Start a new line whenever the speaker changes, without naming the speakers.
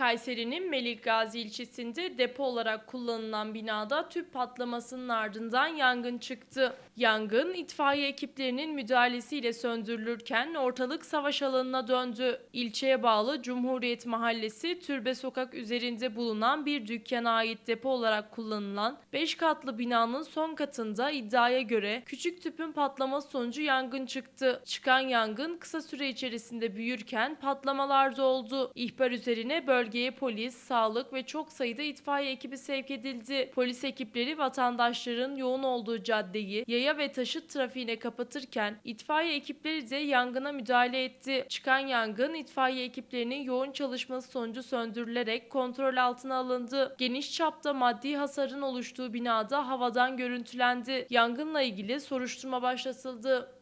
Kayseri'nin Melikgazi ilçesinde depo olarak kullanılan binada tüp patlamasının ardından yangın çıktı. Yangın itfaiye ekiplerinin müdahalesiyle söndürülürken ortalık savaş alanına döndü. İlçeye bağlı Cumhuriyet Mahallesi Türbe Sokak üzerinde bulunan bir dükkana ait depo olarak kullanılan 5 katlı binanın son katında iddiaya göre küçük tüpün patlaması sonucu yangın çıktı. Çıkan yangın kısa süre içerisinde büyürken patlamalar da oldu. İhbar üzerine bölgeye polis, sağlık ve çok sayıda itfaiye ekibi sevk edildi. Polis ekipleri vatandaşların yoğun olduğu caddeyi yaya ve taşıt trafiğine kapatırken itfaiye ekipleri de yangına müdahale etti. Çıkan yangın itfaiye ekiplerinin yoğun çalışması sonucu söndürülerek kontrol altına alındı. Geniş çapta maddi hasarın oluştuğu binada havadan görüntülendi. Yangınla ilgili soruşturma başlatıldı.